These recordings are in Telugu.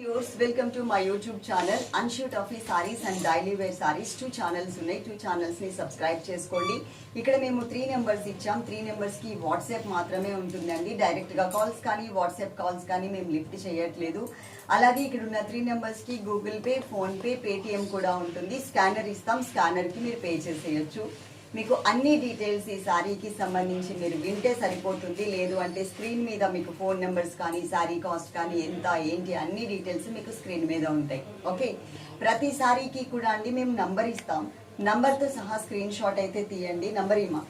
Viewers welcome to my YouTube channel. అన్షూట్ of ఈ saris and daily wear saris two channels ఉన్నాయి. టూ ఛానల్స్ని సబ్స్క్రైబ్ చేసుకోండి. ఇక్కడ మేము త్రీ నెంబర్స్ ఇచ్చాం. త్రీ నెంబర్స్కి వాట్సాప్ మాత్రమే ఉంటుందండి. డైరెక్ట్గా కాల్స్ కానీ వాట్సాప్ కాల్స్ కానీ మేము లిఫ్ట్ చేయట్లేదు. అలాగే ఇక్కడ ఉన్న త్రీ నెంబర్స్కి Google Pay PhonePe Paytm కూడా ఉంటుంది. స్కానర్ ఇస్తాం. స్కానర్కి మీరు పే చేసేయచ్చు. మీకు అన్ని డీటెయిల్స్ ఈ శారీకి సంబంధించి మీరు వింటే సరిపోతుంది. లేదు అంటే స్క్రీన్ మీద మీకు ఫోన్ నెంబర్స్ కానీ శారీ కాస్ట్ కానీ ఎంత ఏంటి అన్ని డీటెయిల్స్ మీకు స్క్రీన్ మీద ఉంటాయి. ఓకే ప్రతి శారీకి కూడా అండి మేము నంబర్ ఇస్తాం. నంబర్తో సహా స్క్రీన్ షాట్ అయితే తీయండి. నంబర్ ఇమా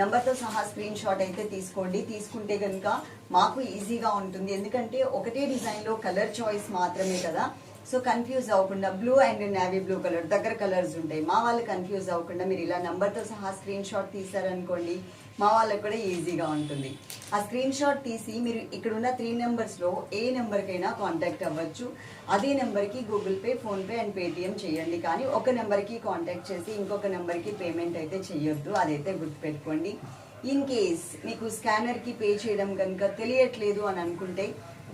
నంబర్తో సహా స్క్రీన్ షాట్ అయితే తీసుకోండి. తీసుకుంటే కనుక మాకు ఈజీగా ఉంటుంది. ఎందుకంటే ఒకటే డిజైన్లో కలర్ చాయిస్ మాత్రమే కదా. సో కన్ఫ్యూజ్ అవ్వకుండా blue and navy blue colour దగ్గర కలర్స్ ఉంటాయి. మా వాళ్ళు కన్ఫ్యూజ్ అవ్వకుండా మీరు ఇలా నంబర్తో సహా స్క్రీన్ షాట్ తీసారనుకోండి మా వాళ్ళకు కూడా ఈజీగా ఉంటుంది. ఆ స్క్రీన్ షాట్ తీసి మీరు ఇక్కడ ఉన్న త్రీ నెంబర్స్లో ఏ నెంబర్కైనా కాంటాక్ట్ అవ్వచ్చు. అదే నెంబర్కి Google Pay PhonePe and Paytm చేయండి. కానీ ఒక నెంబర్కి కాంటాక్ట్ చేసి ఇంకొక నెంబర్కి పేమెంట్ అయితే చేయొద్దు. అదైతే గుర్తుపెట్టుకోండి. ఇన్ కేస్ మీకు స్కానర్కి పే చేయడం కనుక తెలియట్లేదు అని అనుకుంటే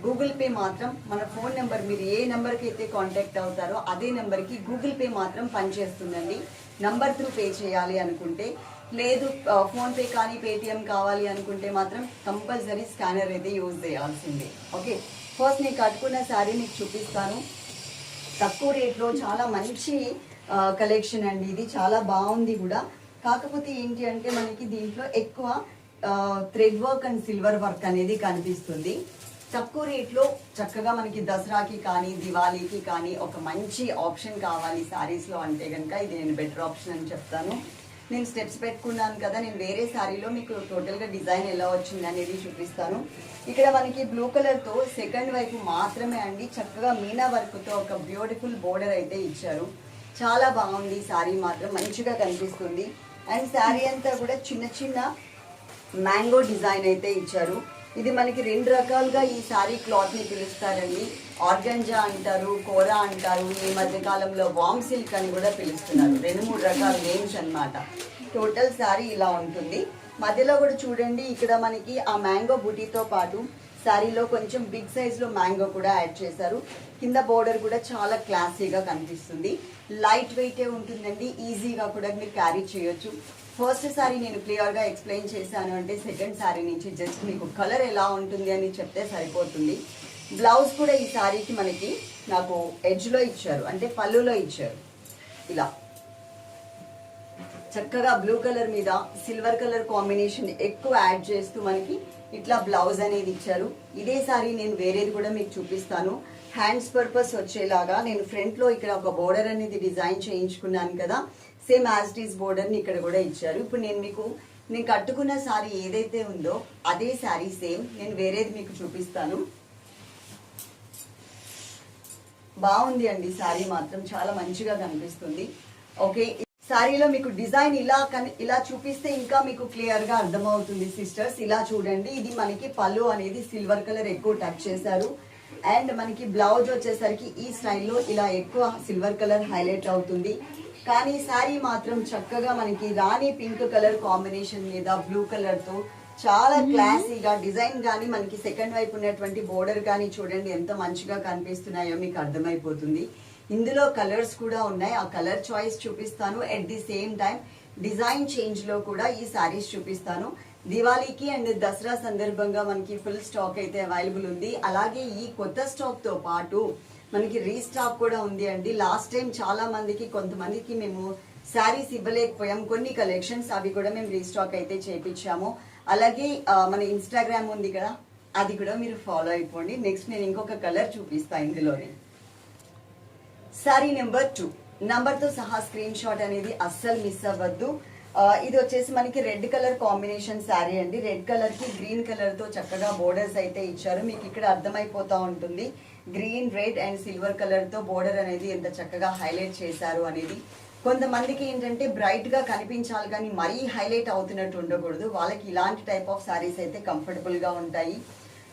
గూగుల్ పే మాత్రం మన ఫోన్ నెంబర్ మీరు ఏ నెంబర్కి అయితే కాంటాక్ట్ అవుతారో అదే నెంబర్కి గూగుల్ పే మాత్రం పనిచేస్తుందండి. నంబర్ త్రూ పే చేయాలి అనుకుంటే లేదు ఫోన్పే కానీ పేటిఎం కావాలి అనుకుంటే మాత్రం కంపల్సరీ స్కానర్ అయితే యూజ్ చేయాల్సిందే. ఓకే ఫస్ట్ నేను కట్టుకున్న శారీ మీకు చూపిస్తాను. తక్కువ రేట్లో చాలా మంచి కలెక్షన్ అండి ఇది. చాలా బాగుంది కూడా. కాకపోతే ఏంటి అంటే మనకి దీంట్లో ఎక్కువ thread work and silver work అనేది కనిపిస్తుంది. తక్కువ రేట్లో చక్కగా మనకి దసరాకి కానీ దివాళీకి కానీ ఒక మంచి ఆప్షన్ కావాలి శారీస్లో అంటే కనుక ఇది నేను బెటర్ ఆప్షన్ అని చెప్తాను. నేను స్టెప్స్ పెట్టుకున్నాను కదా నేను వేరే శారీలో మీకు టోటల్గా డిజైన్ ఎలా వచ్చింది అనేది చూపిస్తాను. ఇక్కడ మనకి బ్లూ కలర్తో సెకండ్ వైపు మాత్రమే అండి చక్కగా మీనా వర్క్తో ఒక బ్యూటిఫుల్ బోర్డర్ అయితే ఇచ్చారు. చాలా బాగుంది శారీ మాత్రం మంచిగా కనిపిస్తుంది. అండ్ శారీ అంతా కూడా చిన్న చిన్న మ్యాంగో డిజైన్ అయితే ఇచ్చారు. ఇది మనకి రెండు రకాలుగా ఈ శారీ క్లాత్ని పిలుస్తారండి. ఆర్గంజా అంటారు కోరా అంటారు. ఈ మధ్య కాలంలో వామ్ సిల్క్ అని కూడా పిలుస్తున్నారు. రెండు మూడు రకాల నేమ్స్ అన్నమాట. టోటల్ శారీ ఇలా ఉంటుంది. మధ్యలో కూడా చూడండి ఇక్కడ మనకి ఆ మ్యాంగో బుటీతో పాటు శారీలో కొంచెం బిగ్ సైజ్లో మ్యాంగో కూడా యాడ్ చేశారు. కింద బోర్డర్ కూడా చాలా క్లాసీగా కనిపిస్తుంది. లైట్ వెయిటే ఉంటుందండి ఈజీగా కూడా మీరు క్యారీ చేయొచ్చు. ఫస్ట్ సారీ నేను క్లియర్గా ఎక్స్ప్లెయిన్ చేశాను అంటే సెకండ్ సారీ నుంచి జస్ట్ మీకు కలర్ ఎలా ఉంటుంది అని చెప్తే సరిపోతుంది. బ్లౌజ్ కూడా ఈ సారీకి మనకి నాకు ఎడ్జ్లో ఇచ్చారు. అంటే పళ్ళులో ఇచ్చారు. ఇలా. చక్కగా బ్లూ కలర్ మీద సిల్వర్ కలర్ కాంబినేషన్ ఎక్కువ యాడ్ చేస్తూ మనకి ఇట్లా బ్లౌజ్ అనేది ఇచ్చారు. ఇదే సారీ నేను వేరేది కూడా మీకు చూపిస్తాను. హ్యాండ్స్ పర్పస్ వచ్చేలాగా నేను ఫ్రంట్లో ఇక్కడ ఒక బోర్డర్ అనేది డిజైన్ చేయించుకున్నాను కదా. సేమ్ యాజ్ టీస్ బోర్డర్ ఇక్కడ కూడా ఇచ్చారు. ఇప్పుడు నేను మీకు నేను కట్టుకున్న శారీ ఏదైతే ఉందో అదే శారీ సేమ్. నేను వేరేది మీకు చూపిస్తాను. బాగుంది అండి శారీ మాత్రం. చాలా మంచిగా కనిపిస్తుంది. ఓకే శారీలో మీకు డిజైన్ ఇలా కని ఇలా చూపిస్తే ఇంకా మీకు క్లియర్గా అర్థమవుతుంది సిస్టర్స్. ఇలా చూడండి. ఇది మనకి పళ్ళు అనేది సిల్వర్ కలర్ ఎక్కువ టచ్ చేశారు. అండ్ మనకి బ్లౌజ్ వచ్చేసరికి ఈ స్టైల్లో ఇలా ఎక్కువ సిల్వర్ కలర్ హైలైట్ అవుతుంది. కానీ శారీ మాత్రం చక్కగా మనకి రాణి పింక్ కలర్ కాంబినేషన్ మీద బ్లూ కలర్తో చాలా క్లాసీగా డిజైన్ కానీ మనకి సెకండ్ వైపు ఉన్నటువంటి బోర్డర్ కానీ చూడండి ఎంత మంచిగా కనిపిస్తున్నాయో మీకు అర్థమైపోతుంది. ఇందులో కలర్స్ కూడా ఉన్నాయి. ఆ కలర్ చాయిస్ చూపిస్తాను. At the same time design చేంజ్లో కూడా ఈ సారీస్ చూపిస్తాను. దివాళీకి అండ్ దసరా సందర్భంగా మనకి ఫుల్ స్టాక్ అయితే అవైలబుల్ ఉంది. అలాగే ఈ కొత్త స్టాక్తో పాటు మనకి రీస్టాక్ కూడా ఉంది అండి. లాస్ట్ టైం చాలా మందికి కొంతమందికి మేము శారీస్ ఇవ్వలేకపోయాం. కొన్ని కలెక్షన్స్ అవి కూడా మేము రీస్టాక్ అయితే చేపించాము. అలాగే మన ఇన్స్టాగ్రామ్ ఉంది కదా అది కూడా మీరు ఫాలో అయిపోండి. నెక్స్ట్ నేను ఇంకొక కలర్ చూపిస్తాను ఇందులోనే. శారీ నెంబర్ టూ నంబర్తో సహా స్క్రీన్ షాట్ అనేది అస్సలు మిస్ అవ్వద్దు. ఇది వచ్చేసి మనకి రెడ్ కలర్ కాంబినేషన్ శారీ అండి. రెడ్ కలర్కి గ్రీన్ కలర్తో చక్కగా బోర్డర్స్ అయితే ఇచ్చారు. మీకు ఇక్కడ అర్థమైపోతూ ఉంటుంది. గ్రీన్ రెడ్ అండ్ సిల్వర్ కలర్తో బోర్డర్ అనేది ఎంత చక్కగా హైలైట్ చేశారు అనేది. కొంతమందికి ఏంటంటే బ్రైట్గా కనిపించాలి కానీ మరీ హైలైట్ అవుతున్నట్టు ఉండకూడదు. వాళ్ళకి ఇలాంటి టైప్ ఆఫ్ శారీస్ అయితే కంఫర్టబుల్గా ఉంటాయి.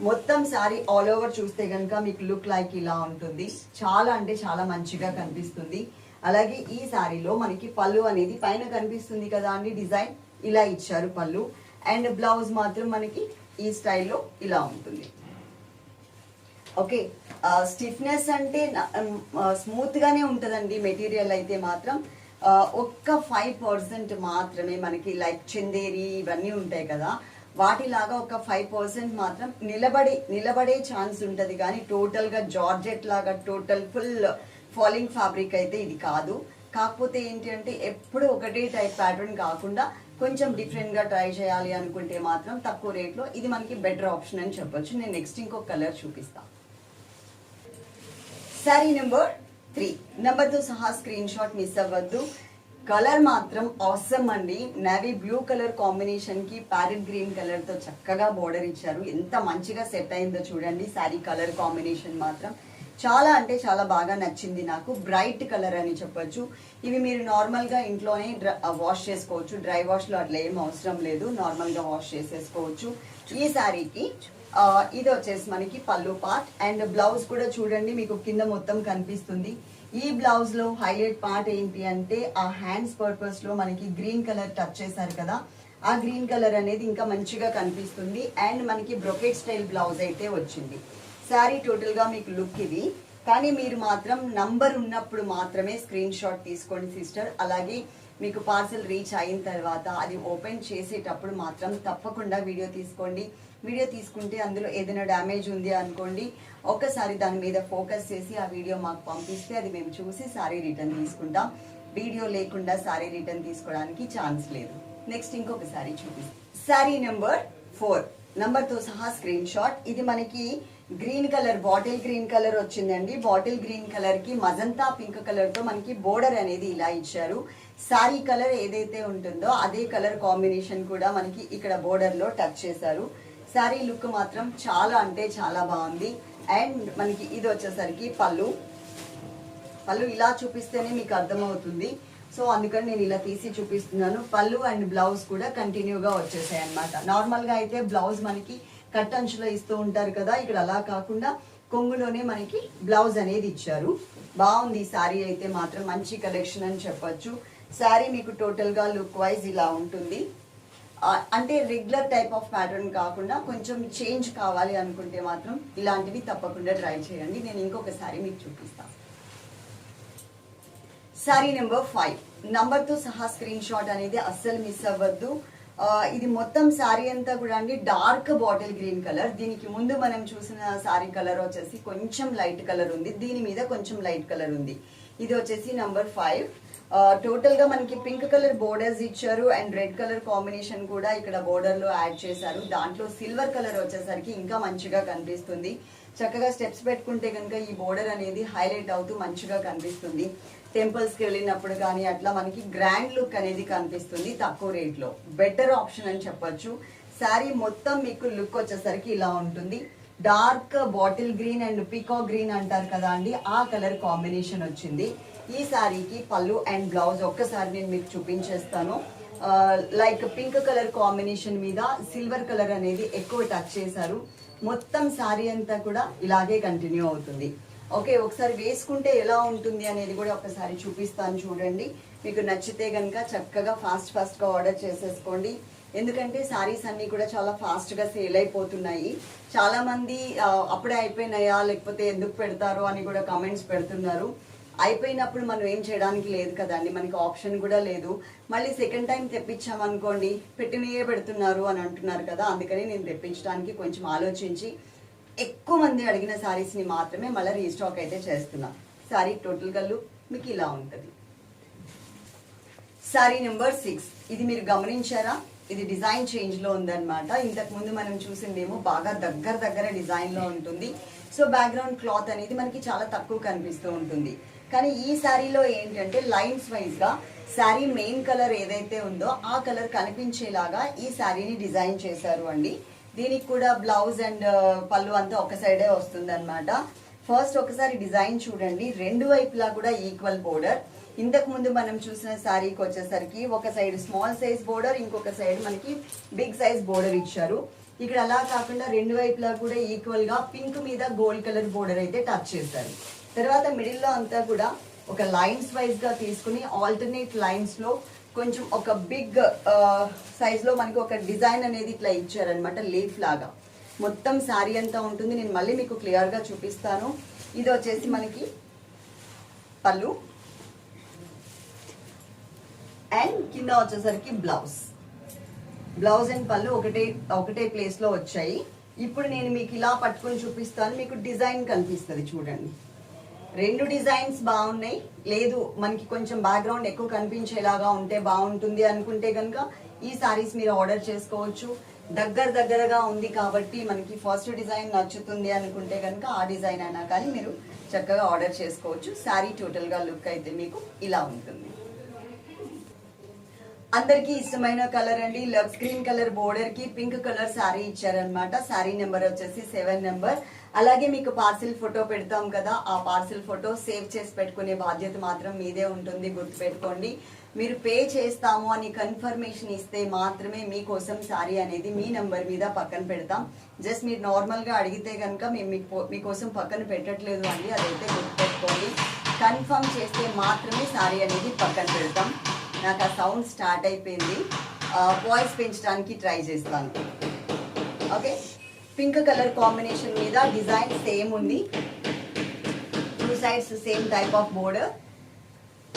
మొత్తం శారీ ఆల్ ఓవర్ చూస్తే కనుక మీకు లుక్ లైక్ ఇలా ఉంటుంది. చాలా అంటే చాలా మంచిగా కనిపిస్తుంది. అలాగే ఈ శారీలో మనకి పళ్ళు అనేది పైన కనిపిస్తుంది కదా అండి డిజైన్. ఇలా ఇచ్చారు పళ్ళు. అండ్ బ్లౌజ్ మాత్రం మనకి ఈ స్టైల్లో ఇలా ఉంటుంది. ఓకే. స్టిఫ్నెస్ అంటే స్మూత్గానే ఉంటుందండి మెటీరియల్ అయితే మాత్రం. ఒక్క ఫైవ్ పర్సెంట్ మాత్రమే మనకి లైక్ చందేరి ఇవన్నీ ఉంటాయి కదా. వాటిలాగా ఒక ఫైవ్ పర్సెంట్ మాత్రం నిలబడి నిలబడే ఛాన్స్ ఉంటుంది. కానీ టోటల్గా జార్జెట్ లాగా టోటల్ ఫుల్ ఫాలింగ్ ఫ్యాబ్రిక్ అయితే ఇది కాదు. కాకపోతే ఏంటి అంటే ఎప్పుడు ఒకటే టైప్ ప్యాటర్న్ కాకుండా కొంచెం డిఫరెంట్గా ట్రై చేయాలి అనుకుంటే మాత్రం తక్కువ రేట్లో ఇది మనకి బెటర్ ఆప్షన్ అని చెప్పొచ్చు. నేను నెక్స్ట్ ఇంకో కలర్ చూపిస్తాను శారీ నెంబర్ త్రీ నెంబర్తో సహా స్క్రీన్ షాట్ మిస్ అవ్వద్దు. కలర్ మాత్రం అవసరం అండి. నేవీ బ్లూ కలర్ కాంబినేషన్కి ప్యారెట్ గ్రీన్ కలర్తో చక్కగా బోర్డర్ ఇచ్చారు. ఎంత మంచిగా సెట్ అయిందో చూడండి. శారీ కలర్ కాంబినేషన్ మాత్రం చాలా అంటే చాలా బాగా నచ్చింది నాకు. బ్రైట్ కలర్ అని చెప్పొచ్చు. ఇవి మీరు నార్మల్గా ఇంట్లోనే వాష్ చేసుకోవచ్చు. డ్రై వాష్లో అట్లా ఏం అవసరం లేదు. నార్మల్గా వాష్ చేసేసుకోవచ్చు. ఈ శారీకి ఇది వచ్చేసి మనకి పళ్ళు పార్ట్ అండ్ బ్లౌజ్ కూడా చూడండి మీకు కింద మొత్తం కనిపిస్తుంది. ఈ బ్లౌజ్లో హైలైట్ పార్ట్ ఏంటి అంటే ఆ హ్యాండ్స్ పర్పస్లో మనకి గ్రీన్ కలర్ టచ్ చేశారు కదా. ఆ గ్రీన్ కలర్ అనేది ఇంకా మంచిగా కనిపిస్తుంది. అండ్ మనకి బ్రొకెట్ స్టైల్ బ్లౌజ్ అయితే వచ్చింది. శారీ టోటల్గా మీకు లుక్ ఇది. కానీ మీరు మాత్రం నంబర్ ఉన్నప్పుడు మాత్రమే స్క్రీన్ షాట్ తీసుకోండి సిస్టర్ అలాగే మీకు పార్సల్ రీచ్ అయిన తర్వాత అది ఓపెన్ చేసేటప్పుడు మాత్రం తప్పకుండా వీడియో తీసుకోండి. వీడియో తీసుకుంటే అందులో ఏదైనా డ్యామేజ్ ఉంది అనుకోండి ఒక్కసారి దాని మీద ఫోకస్ చేసి ఆ వీడియో మాకు పంపిస్తే అది మేము చూసి సారీ రిటర్న్ తీసుకుంటాం. వీడియో లేకుండా సారీ రిటర్న్ తీసుకోవడానికి ఛాన్స్ లేదు. నెక్స్ట్ ఇంకొక సారీ చూపిస్తాం. సారీ నెంబర్ ఫోర్ నంబర్తో సహా స్క్రీన్ షాట్ ఇది మనకి green colour bottle green colour వచ్చిందండి. బాటిల్ గ్రీన్ కలర్కి మజంతా పింక్ కలర్తో మనకి బోర్డర్ అనేది ఇలా ఇచ్చారు. సారీ కలర్ ఏదైతే ఉంటుందో అదే కలర్ కాంబినేషన్ కూడా మనకి ఇక్కడ బోర్డర్లో టచ్ చేశారు. సారీ లుక్ మాత్రం చాలా అంటే చాలా బాగుంది. అండ్ మనకి ఇది వచ్చేసరికి పళ్ళు. పళ్ళు ఇలా చూపిస్తేనే మీకు అర్థమవుతుంది. సో అందుకని నేను ఇలా తీసి చూపిస్తున్నాను. పళ్ళు అండ్ బ్లౌజ్ కూడా కంటిన్యూగా వచ్చేసాయి అనమాట నార్మల్గా అయితే బ్లౌజ్ మనకి కట్ అంచులో ఇస్తూ ఉంటారు కదా ఇక్కడ అలా కాకుండా కొంగులోనే మనకి బ్లౌజ్ అనేది ఇచ్చారు. బాగుంది శారీ అయితే మాత్రం మంచి కలెక్షన్ అని చెప్పచ్చు. శారీ మీకు టోటల్గా లుక్ వైజ్ ఇలా ఉంటుంది. అంటే రెగ్యులర్ టైప్ ఆఫ్ ప్యాటర్న్ కాకుండా కొంచెం చేంజ్ కావాలి అనుకుంటే మాత్రం ఇలాంటివి తప్పకుండా ట్రై చేయండి. నేను ఇంకొక శారీ మీకు చూపిస్తాను సారీ నెంబర్ ఫైవ్ నంబర్తో సహా స్క్రీన్ షాట్ అనేది అస్సలు మిస్ అవ్వద్దు. ఇది మొత్తం శారీ అంతా కూడా అండి డార్క్ బాటిల్ గ్రీన్ కలర్. దీనికి ముందు మనం చూసిన శారీ కలర్ వచ్చేసి కొంచెం లైట్ కలర్ ఉంది. దీని మీద కొంచెం లైట్ కలర్ ఉంది. ఇది వచ్చేసి నంబర్ ఫైవ్ టోటల్గా మనకి పింక్ కలర్ బోర్డర్స్ ఇచ్చారు అండ్ రెడ్ కలర్ కాంబినేషన్ కూడా ఇక్కడ బోర్డర్లో యాడ్ చేశారు. దాంట్లో సిల్వర్ కలర్ వచ్చేసరికి ఇంకా మంచిగా కనిపిస్తుంది. చక్కగా స్టెప్స్ పెట్టుకుంటే కనుక ఈ బోర్డర్ అనేది హైలైట్ అవుతూ మంచిగా కనిపిస్తుంది. టెంపుల్స్కి వెళ్ళినప్పుడు కానీ అట్లా మనకి గ్రాండ్ లుక్ అనేది కనిపిస్తుంది తక్కువ రేట్లో బెటర్ ఆప్షన్ అని చెప్పొచ్చు. శారీ మొత్తం మీకు లుక్ వచ్చేసరికి ఇలా ఉంటుంది. Dark bottle green and pico green అంటారు కదా అండి ఆ కలర్ కాంబినేషన్ వచ్చింది. ఈ శారీకి పళ్ళు అండ్ బ్లౌజ్ ఒక్కసారి నేను మీకు చూపించేస్తాను. లైక్ పింక్ కలర్ కాంబినేషన్ మీద సిల్వర్ కలర్ అనేది ఎక్కువ టచ్ చేశారు. మొత్తం శారీ అంతా కూడా ఇలాగే కంటిన్యూ అవుతుంది. ఓకే ఒకసారి వేసుకుంటే ఎలా ఉంటుంది అనేది కూడా ఒకసారి చూపిస్తాను చూడండి. మీకు నచ్చితే కనుక చక్కగా ఫాస్ట్ ఫాస్ట్గా ఆర్డర్ చేసేసుకోండి. ఎందుకంటే సారీస్ అన్నీ కూడా చాలా ఫాస్ట్గా సేల్ అయిపోతున్నాయి. చాలామంది అప్పుడే అయిపోయినాయా లేకపోతే ఎందుకు పెడతారు అని కూడా కామెంట్స్ పెడుతున్నారు. అయిపోయినప్పుడు మనం ఏం చేయడానికి లేదు కదండి మనకి ఆప్షన్ కూడా లేదు. మళ్ళీ సెకండ్ టైం తెప్పించామనుకోండి పెట్టినయే పెడుతున్నారు అని అంటున్నారు కదా అందుకని నేను తెప్పించడానికి కొంచెం ఆలోచించి ఎక్కువ మంది అడిగిన శారీస్ని మాత్రమే మళ్ళీ రీస్టాక్ అయితే చేస్తున్నా. శారీ టోటల్ గల్లు లుక్ మీకు ఇలా ఉంటుంది. శారీ నెంబర్ సిక్స్ ఇది మీరు గమనించారా? ఇది డిజైన్ చేంజ్లో ఉందన్నమాట. ఇంతకుముందు మనం చూసిందేమో బాగా దగ్గర దగ్గర డిజైన్లో ఉంటుంది. సో బ్యాక్గ్రౌండ్ క్లాత్ అనేది మనకి చాలా తక్కువ కనిపిస్తూ ఉంటుంది. కానీ ఈ శారీలో ఏంటంటే లైన్స్ వైజ్గా శారీ మెయిన్ కలర్ ఏదైతే ఉందో ఆ కలర్ కనిపించేలాగా ఈ శారీని డిజైన్ చేశారు అండి. దీనికి కూడా బ్లౌజ్ అండ్ పళ్ళు అంతా ఒక సైడే వస్తుంది ఫస్ట్ ఒకసారి డిజైన్ చూడండి. రెండు వైపులా కూడా ఈక్వల్ బోర్డర్ ఇంతకు ముందు మనం చూసిన శారీకి వచ్చేసరికి ఒక సైడ్ స్మాల్ సైజ్ బోర్డర్ ఇంకొక సైడ్ మనకి బిగ్ సైజ్ బోర్డర్ ఇచ్చారు. ఇక్కడ అలా కాకుండా రెండు వైపులా కూడా ఈక్వల్గా పింక్ మీద గోల్డ్ కలర్ బోర్డర్ అయితే టచ్ చేశారు. తర్వాత మిడిల్లో అంతా కూడా ఒక లైన్స్ వైజ్గా తీసుకుని ఆల్టర్నేట్ లైన్స్లో కొంచెం ఒక బిగ్ సైజ్లో మనకి ఒక డిజైన్ అనేది ఇట్లా ఇచ్చారనమాట లీఫ్ లాగా. మొత్తం శారీ అంతా ఉంటుంది. నేను మళ్ళీ మీకు క్లియర్గా చూపిస్తాను. ఇది వచ్చేసి మనకి పళ్ళు. అండ్ కింద వచ్చేసరికి బ్లౌజ్. బ్లౌజ్ అండ్ పళ్ళు ఒకటే ఒకటే ప్లేస్లో వచ్చాయి. ఇప్పుడు నేను మీకు ఇలా పట్టుకుని చూపిస్తాను. మీకు డిజైన్ కనిపిస్తుంది చూడండి. రెండు డిజైన్స్ బాగున్నాయి. లేదు మనకి కొంచెం బ్యాక్గ్రౌండ్ ఎక్కువ కనిపించేలాగా ఉంటే బాగుంటుంది అనుకుంటే కనుక ఈ సారీస్ మీరు ఆర్డర్ చేసుకోవచ్చు. దగ్గర దగ్గరగా ఉంది కాబట్టి మనకి ఫస్ట్ డిజైన్ నచ్చుతుంది అనుకుంటే కనుక ఆ డిజైన్ అయినా కానీ మీరు చక్కగా ఆర్డర్ చేసుకోవచ్చు. శారీ టోటల్గా లుక్ అయితే మీకు ఇలా ఉంటుంది. అందరికీ ఇష్టమైన కలర్ అండి. లవ్ గ్రీన్ కలర్ బోర్డర్కి పింక్ కలర్ శారీ ఇచ్చారనమాట శారీ నెంబర్ వచ్చేసి సెవెన్ నెంబర్ అలాగే మీకు పార్సిల్ ఫోటో పెడతాం కదా ఆ పార్సిల్ ఫోటో సేవ్ చేసి పెట్టుకునే బాధ్యత మాత్రం మీదే ఉంటుంది గుర్తుపెట్టుకోండి. మీరు పే చేస్తాము అని కన్ఫర్మేషన్ ఇస్తే మాత్రమే మీకోసం శారీ అనేది మీ నంబర్ మీద పక్కన పెడతాం. జస్ట్ మీరు నార్మల్గా అడిగితే కనుక మేము మీకు మీకోసం పక్కన పెట్టట్లేదు అండి అదైతే గుర్తుపెట్టుకోండి. కన్ఫర్మ్ చేస్తే మాత్రమే శారీ అనేది పక్కన పెడతాం. నాకు ఆ సౌండ్ స్టార్ట్ అయిపోయింది. వాయిస్ పెంచడానికి ట్రై చేస్తాను. ఓకే? పింక్ కలర్ కాంబినేషన్ మీద డిజైన్ సేమ్ ఉంది. Two sides same type of border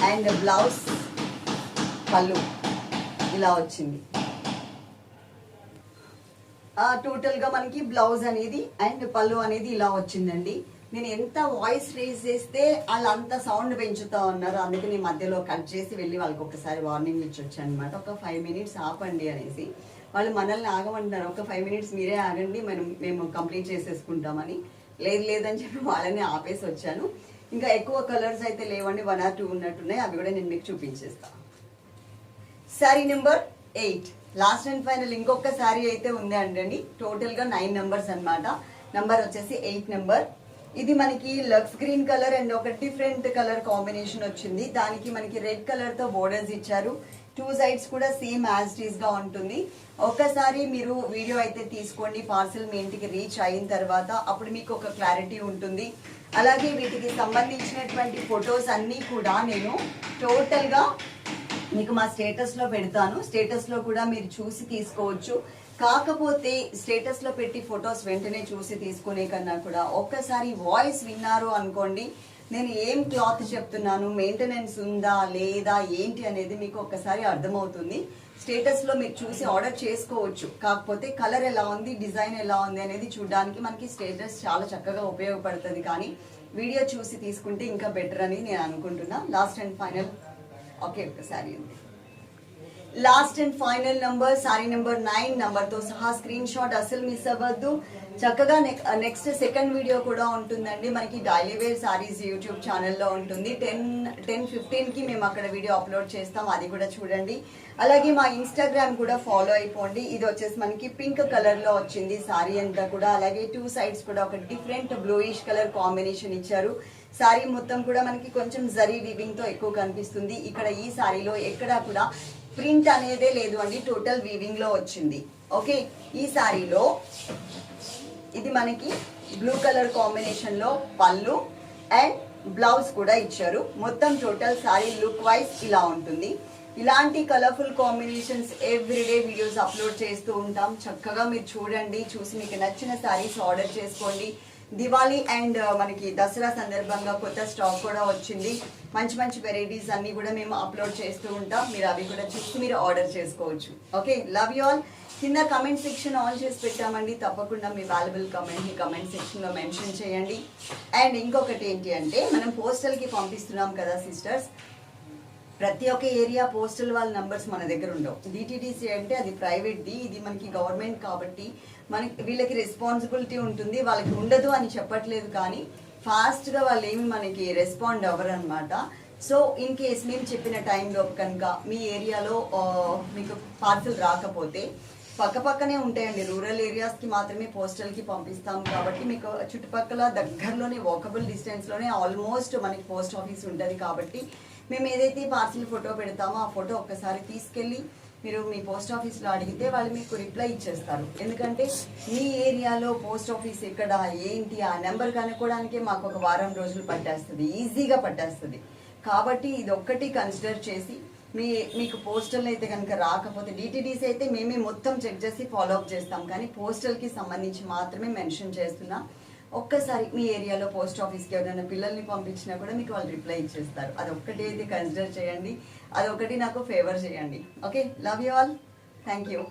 and blouse పళ్ళు. ఇలా వచ్చింది. టోటల్గా మనకి బ్లౌజ్ అనేది అండ్ పళ్ళు అనేది ఇలా వచ్చిందండి. నేను ఎంత వాయిస్ రేజ్ చేస్తే వాళ్ళు అంత సౌండ్ పెంచుతా ఉన్నారు. అందుకే నేను మధ్యలో కట్ చేసి వెళ్ళి వాళ్ళకి ఒకసారి వార్నింగ్ ఇచ్చొచ్చు అనమాట ఒక ఫైవ్ మినిట్స్ ఆపండి అనేసి. వాళ్ళు మనల్ని ఆగమంటున్నారు ఒక ఫైవ్ మినిట్స్ మీరే ఆగండి మనం మేము కంప్లీట్ చేసేసుకుంటామని. లేదు లేదని చెప్పి వాళ్ళని ఆపేసి వచ్చాను. ఇంకా ఎక్కువ కలర్స్ అయితే లేవండి వన్ ఆర్ టూ ఉన్నట్టున్నాయి. అవి కూడా నేను మీకు చూపించేస్తాను sari number eight last and final ఇంకొక శారీ అయితే ఉంది అండి టోటల్గా నైన్ నెంబర్స్ అన్నమాట. నంబర్ వచ్చేసి ఎయిట్ నెంబర్ ఇది మనకి లక్స్ గ్రీన్ కలర్ అండ్ ఒక డిఫరెంట్ కలర్ కాంబినేషన్ వచ్చింది. దానికి మనకి రెడ్ కలర్తో బోర్డర్స్ ఇచ్చారు. టూ సైడ్స్ కూడా సేమ్ యాజ్ టీస్గా ఉంటుంది. ఒక్కసారి మీరు వీడియో అయితే తీసుకోండి పార్సిల్ మీ ఇంటికి రీచ్ అయిన తర్వాత అప్పుడు మీకు ఒక క్లారిటీ ఉంటుంది. అలాగే వీటికి సంబంధించినటువంటి ఫొటోస్ అన్నీ కూడా నేను టోటల్గా మీకు మా స్టేటస్లో పెడతాను. స్టేటస్లో కూడా మీరు చూసి తీసుకోవచ్చు. కాకపోతే స్టేటస్లో పెట్టి ఫొటోస్ వెంటనే చూసి తీసుకునే కన్నా కూడా ఒక్కసారి వాయిస్ విన్నారు అనుకోండి నేను ఏం క్లాత్ చెప్తున్నాను? మెయింటెనెన్స్ ఉందా లేదా ఏంటి అనేది మీకు ఒక్కసారి అర్థమవుతుంది. స్టేటస్లో మీరు చూసి ఆర్డర్ చేసుకోవచ్చు. కాకపోతే కలర్ ఎలా ఉంది డిజైన్ ఎలా ఉంది అనేది చూడడానికి మనకి స్టేటస్ చాలా చక్కగా ఉపయోగపడుతుంది. కానీ వీడియో చూసి తీసుకుంటే ఇంకా బెటర్ అని నేను అనుకుంటున్నా. లాస్ట్ అండ్ ఫైనల్ ఓకే ఒకసారి ఉంది last and final number sari number nine నంబర్తో సహా స్క్రీన్ షాట్ అసలు మిస్ అవ్వద్దు. చక్కగా నెక్స్ట్ సెకండ్ వీడియో కూడా ఉంటుందండి. మనకి డైలీ వేర్ సారీస్ యూట్యూబ్ ఛానల్లో ఉంటుంది. టెన్ టెన్ ఫిఫ్టీన్కి మేము అక్కడ వీడియో అప్లోడ్ చేస్తాం. అది కూడా చూడండి. అలాగే మా ఇన్స్టాగ్రామ్ కూడా ఫాలో అయిపోండి. ఇది వచ్చేసి మనకి పింక్ కలర్లో వచ్చింది సారీ అంతా కూడా. అలాగే టూ సైడ్స్ కూడా ఒక డిఫరెంట్ బ్లూయిష్ కలర్ కాంబినేషన్ ఇచ్చారు. సారీ మొత్తం కూడా మనకి కొంచెం జరీ వీవింగ్తో ఎక్కువ కనిపిస్తుంది. ఇక్కడ ఈ సారీలో ఎక్కడా కూడా ప్రింట్ అనేదే లేదు అండి టోటల్ వీవింగ్లో వచ్చింది. ఓకే ఈ సారీలో ఇది మనకి బ్లూ కలర్ కాంబినేషన్లో పళ్ళు అండ్ బ్లౌజ్ కూడా ఇచ్చారు. మొత్తం టోటల్ సారీ లుక్ వైజ్ ఇలా ఉంటుంది. ఇలాంటి colourful combinations everyday videos upload చేస్తూ ఉంటాం. చక్కగా మీరు చూడండి చూసి మీకు నచ్చిన సారీస్ ఆర్డర్ చేసుకోండి. దివాళీ అండ్ మనకి దసరా సందర్భంగా కొత్త స్టాక్ కూడా వచ్చింది. మంచి మంచి వెరైటీస్ అన్ని కూడా మేము అప్లోడ్ చేస్తూ ఉంటాం. మీరు అవి కూడా చూసి మీరు ఆర్డర్ చేసుకోవచ్చు. ఓకే? Love you all. కింద కమెంట్ సెక్షన్ ఆన్ చేసి పెట్టామండి. తప్పకుండా మీ వాల్యుబుల్ కమెంట్ని కమెంట్ సెక్షన్లో మెన్షన్ చేయండి. అండ్ ఇంకొకటి ఏంటి అంటే మనం పోస్టల్కి పంపిస్తున్నాం కదా సిస్టర్స్. ప్రతి ఒక్క ఏరియా పోస్టల్ వాళ్ళ నంబర్స్ మన దగ్గర ఉండవు. డిటీడీసీ అంటే అది ప్రైవేట్ ది ఇది మనకి గవర్నమెంట్ కాబట్టి మనకి వీళ్ళకి రెస్పాన్సిబిలిటీ ఉంటుంది వాళ్ళకి ఉండదు అని చెప్పట్లేదు కానీ ఫాస్ట్గా వాళ్ళు ఏమి మనకి రెస్పాండ్ అవ్వరు అనమాట సో ఇన్ కేస్ మేము చెప్పిన టైంలో కనుక మీ ఏరియాలో మీకు పార్సల్ రాకపోతే పక్క పక్కనే ఉంటాయండి. రూరల్ ఏరియాస్కి మాత్రమే పోస్టల్కి పంపిస్తాం కాబట్టి మీకు చుట్టుపక్కల దగ్గరలోనే వాకబుల్ డిస్టెన్స్లోనే ఆల్మోస్ట్ మనకి పోస్ట్ ఆఫీస్ ఉంటుంది కాబట్టి మేము ఏదైతే పార్సిల్ ఫోటో పెడతామో ఆ ఫోటో ఒక్కసారి తీసుకెళ్ళి మీరు మీ పోస్ట్ ఆఫీస్లో అడిగితే వాళ్ళు మీకు రిప్లై ఇచ్చేస్తారు. ఎందుకంటే మీ ఏరియాలో పోస్ట్ ఆఫీస్ ఎక్కడ ఏంటి ఆ నెంబర్ కనుక్కోవడానికి మాకు ఒక వారం రోజులు పట్టేస్తుంది ఈజీగా పట్టేస్తుంది. కాబట్టి ఇది ఒక్కటి కన్సిడర్ చేసి మీ మీకు పోస్టల్ అయితే కనుక రాకపోతే డీటీడీస్ అయితే మేమే మొత్తం చెక్ చేసి ఫాలో అప్ చేస్తాం. కానీ పోస్టల్కి సంబంధించి మాత్రమే మెన్షన్ చేస్తున్నాం. ఒక్కసారి మీ ఏరియాలో పోస్ట్ ఆఫీస్కి ఎవరైనా పిల్లల్ని పంపించినా కూడా మీకు వాళ్ళు రిప్లై ఇచ్చేస్తారు. అది ఒక్కటి అయితే కన్సిడర్ చేయండి. అదొకటి నాకు ఫేవర్ చేయండి. Okay love you all thank you